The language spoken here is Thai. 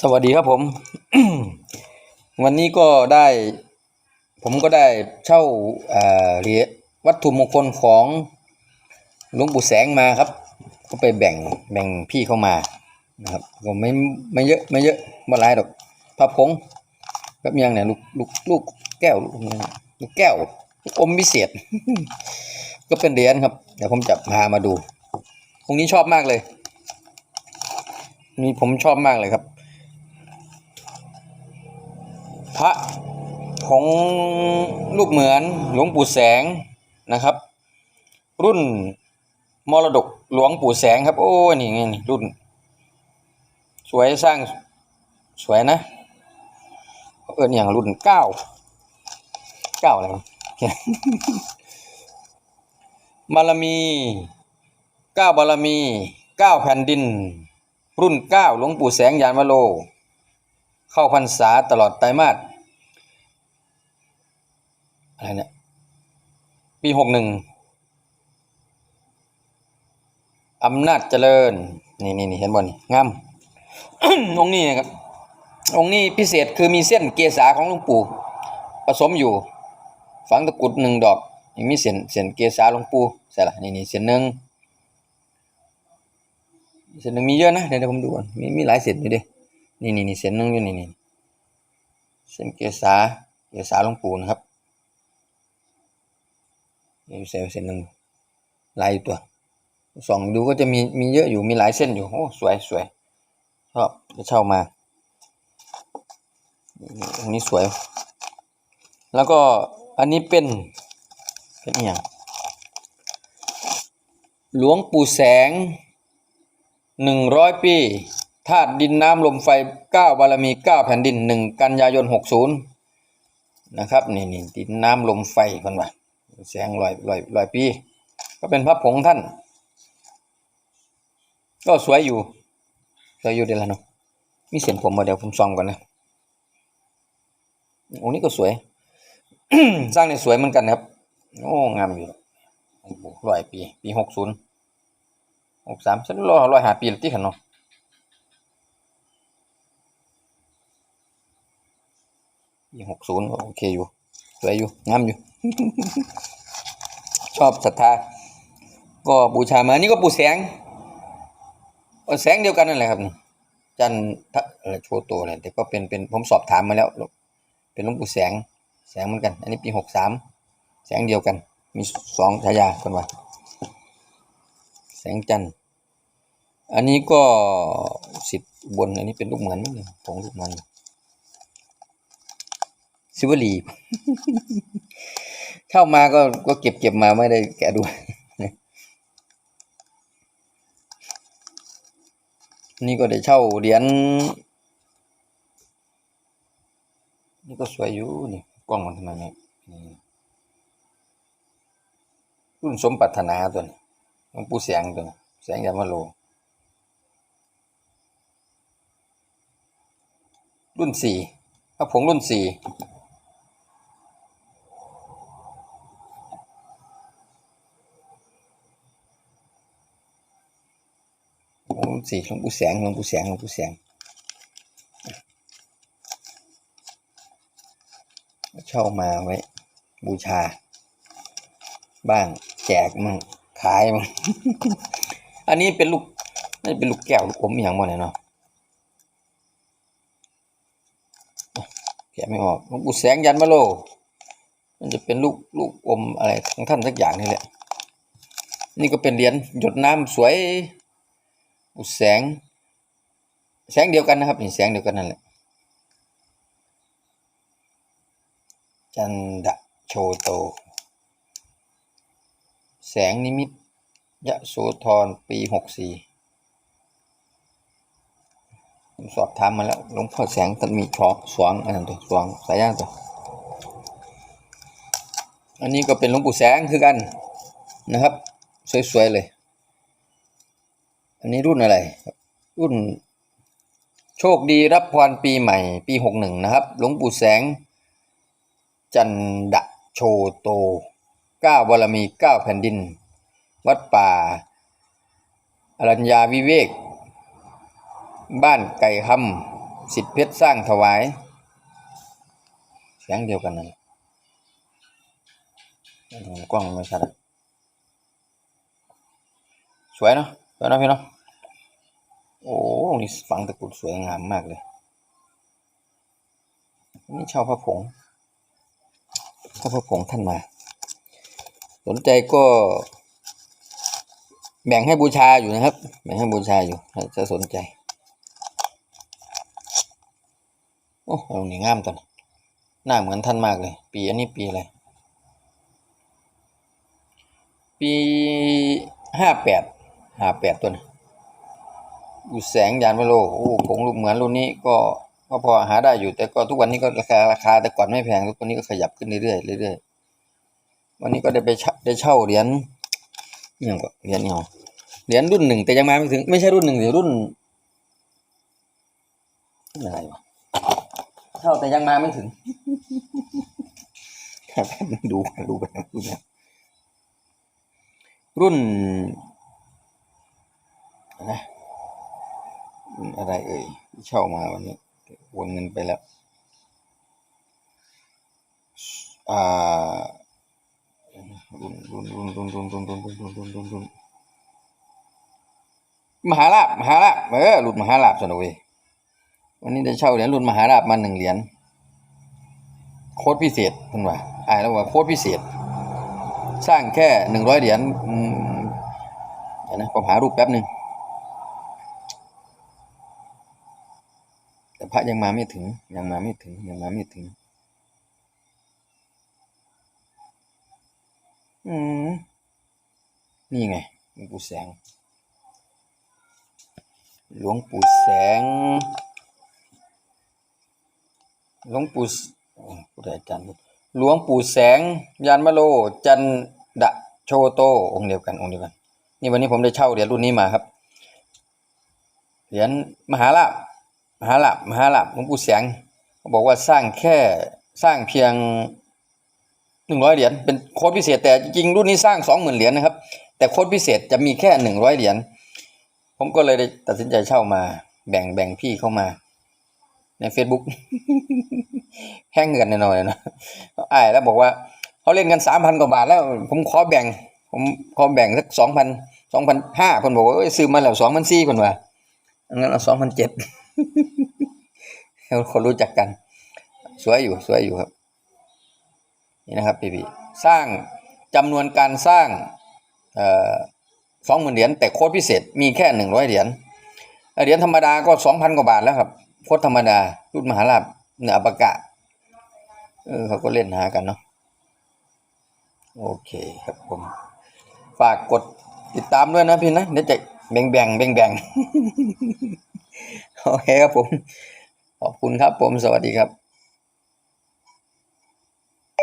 สวัสดีครับผม วันนี้ก็ได้ ผมก็ได้เช่าเหรียญวัตถุมงคลของหลวงปู่แสงมาครับ ก็ไปแบ่งแบ่งพี่เข้ามานะครับก็ไม่ไม่เยอะไม่เยอะไม่หลายดอกพระผงแบบยังเนี่ยลูกลูกลูกแก้วลูกลูกแก้วอมพิเศษ ก็เป็นเหรียญครับเดี๋ยวผมจะพามาดูตรงนี้ชอบมากเลยนี่ผมชอบมากเลยครับ ของลูกเหมือนหลวงปู่แสงนะครับ รุ่นมรดกหลวงปู่แสงครับ โอ้ยนี่ไงนี่รุ่น สวยสร้างสวยนะเอออย่างรุ่นเก้าเก้าอะไรบารมีเก้าบารมีเก้าแผ่นดิน รุ่นเก้าหลวงปู่แสงยานวโรเข้าพรรษาตลอดไตรมาส อะไรเนี่ย ปีหกหนึ่งอำนาจเจริญ นี่นี่นี่เห็นบ่นี่งามองนี้นะครับ องนี้พิเศษคือมีเส้นเกษาของหลวงปู่ ผสมอยู่ ฝังตะกรุดหนึ่งดอกยังมีเส้นเส้นเกษาหลวงปู่ใช่ละนี่นี่เส้นหนึ่งเส้นหนึ่งมีเยอะนะเดี๋ยวเดี๋ยวผมดูก่อนมีมีหลายเส้นอยู่ดินี่นี่นี่เส้นหนึ่งอยู่นี่นี่เส้นเกษาเกษาหลวงปู่นะครับ เส้นเส้นหนึ่งลายตัวส่องดูก็จะมีมีเยอะอยู่มีหลายเส้นอยู่โอ้สวยสวยชอบจะเช่ามานี่ตรงนี้สวย แล้วก็อันนี้เป็นเป็นอย่างหลวงปู่แสงหนึ่งร้อยปีธาตุดินน้ำลมไฟเก้าบารมีเก้าแผ่นดินหนึ่งกันยายนหกศูนย์นะครับนี่นี่ดินน้ำลมไฟคนว่า แสงลอยลอยลอยปี ก็เป็นพระผงท่าน ก็สวยอยู่สวยอยู่เดี๋ยวละเนาะมีเสียงผมมาเดี๋ยวผมส่องก่อนนะองค์นี้ก็สวย สร้างในสวยเหมือนกันนะครับ โอ้งามอยู่ร้อยปี ปีหกศูนย์หกสามฉันรอรอยหาปีละที่ขันเนาะปีหกศูนย์โอเคอยู่ สวยอยู่ งามอยู่ ชอบศรัทธา ก็บูชามา นี่ก็ปู่แสง แสงเดียวกันนั่นแหละครับ จันทะอะไรโชว์ตัวอะไรแต่ก็เป็นเป็นผมสอบถามมาแล้ว เป็นหลวงปู่แสง แสงเหมือนกัน อันนี้ปีหกสามแสงเดียวกัน มีสองฉายาคนว่าแสงจันทร์อันนี้ก็สิบบนอันนี้เป็นลูกเหมือนนี่ของลูกเหมือนซิวลี เข้ามาก็ก็เก็บเก็บมาไม่ได้แกะดู นี่ก็ได้เช่าเหรียญนี่ก็สวยอยู่นี่กล้องมันทำไมไม่นี่รุ่นสมปรารถนาตัวนี้หลวงปู่แสงตัวนี้แสงยามโลรุ่นสี่พระผงรุ่นสี่ มสี่หลวงปู่แสงหลวงปู่แสงหลวงปู่แสงเช่ามาไว้ บูชา บ้างแจกมั่งขายมั่งอันนี้เป็นลูกนี่เป็นลูกแก้วลูกอมอย่างบ่เนี่ยเนาะแกะไม่ออกหลวงปู่แสงยันมะโล มันจะเป็นลูกลูกอมอะไรของท่านสักอย่างนี่แหละ นี่ก็เป็นเหรียญหยดน้ำสวย แสง แสงเดียวกันนะครับนี่แสงเดียวกันนั่นแหละจันดะโชโต แสงนิมิตยะโสธรปีหกสี่ผมสอบถามมาแล้วหลวงพ่อแสงท่านมีขอสวงอันนั้นตัวสวงสายย่างตัวอันนี้ก็เป็นหลวงปู่แสงคือกันนะครับ สวยๆเลย อันนี้รุ่นอะไรรุ่น โชคดีรับพรปีใหม่ ปีหกหนึ่งนะครับ หลวงปู่แสง จันดะโชโตเก้าบารมีก้าแผ่นดิน วัดป่า อรัญญาวิเวก บ้านไก่คสิทธิเพชรสร้างถวาย เสียงเดียวกันนั่นกล้องไม่ชัดสวยเนาะ สวยเนะพี่เนาะโอ้นี่ฝังตะกุดสวยงามมากเลย นี่เช่าพระผงช่าพระผงท่านมา สนใจก็ แบ่งให้บูชาอยู่นะครับ แบ่งให้บูชาอยู่จะสนใจ โอ้เอานี่งามตัวนี้หน้าเหมือนท่านมากเลย ปีอันนี้ปีอะไร ปีห้าแปด ห้าแปดตัวนี้อยู่แสงยานวโลโอ้ผงรูปเหมือนรุ่นนี้ก็ก็พอหาได้อยู่แต่ก็ทุกวันนี้ก็ราคาราคาแต่ก่อนไม่แพงทุกวันนี้ก็ขยับขึ้นเรื่อยๆเรื่อยๆวันนี้ก็ได้ไปได้เช่าเหรียญอหย่างก็เหรียญเนี่ยเหรียญรุ่นหนึ่งแต่ยังมาไม่ถึง ไม่ใช่รุ่นหนึ่งเดี๋ยวรุ่นรุ่นอะไรวะเช่าแต่ยังมาไม่ถึงดูดูกันดูกันรุ่น นะอะไรเอ่ยที่เช่ามาวันนี้โอนเงินไปแล้ว อ่ารุ่นรุ่นรุ่นรุ่นรุ่นรุ่นรุ่นรุ่นรุ่นรุ่นรุ่นรุ่นมหาลาบมหาลาบเออรุ่นมหาลาบสนุกเว้ยวันนี้ได้เช่าเหรียญรุ่นมหาลาบมาหนึ่งเหรียญโค้ดพิเศษคุณว่าอ่านแล้วว่าโค้ดพิเศษ สร้างแค่หนึ่งร้อยเหรียญอืมนะผมหารูปแป๊บหนึ่งแต่พ ระยังมาไม่ถึง ยังมาไม่ถึง ยังมาไม่ถึง อืม นี่ไงหลวงปู่แสง หลวงปู่แสง หลวงปู่สโอ้ผู้ใดอาจารย์หลวงปู่แสง ยานมโล จันดะโชโต องค์เดียวกัน องค์เดียวกัน นี่วันนี้ผมได้เช่าเหรียญรุ่นนี้มาครับ เหรียญมหาลาภ มหาลาภมหาลาภหลวงปู่แสงเขาบอกว่าสร้างแค่สร้างเพียงหนึ่งร้อยเหรียญเป็นโค้ดพิเศษแต่จริงรุ่นนี้สร้างสองหมื่นเหรียญนะครับ แต่โค้ดพิเศษจะมีแค่หนึ่งร้อยเหรียญผมก็เลยได้ตัดสินใจเช่ามา แบ่งแบ่งพี่เข้ามา ใน Facebook แห้งเงินหน่อยนะไอ้แล้วบอกว่าเขาเล่นกันสามพันกว่าบาทแล้ว ผมขอแบ่ง ผมขอแบ่งสักสองพันสองพันห้าคนบอกว่าซื้อมาแล้วสองพันสี่คนว่างั้นเอาสองพันเจ็ด คนรู้จักกัน สวยอยู่สวยอยู่ครับ นี่นะครับพี่พี่สร้างจำนวนการสร้างสองหมื่นเหรียญแต่โค้ดพิเศษมีแค่หนึ่งร้อยเหรียญเหรียญธรรมดาก็สองพันกว่าบาทแล้วครับ โค้ดธรรมดารุ่นมหาลาภเหนือปกะเออเขาก็เล่นหากันเนาะโอเคครับผม ฝากกดติดตามด้วยนะพี่นะเดี๋ยวจะ แบ่งแบ่งแบ่งแบ่งโอเคครับผม ขอบคุณครับผมสวัสดีครับ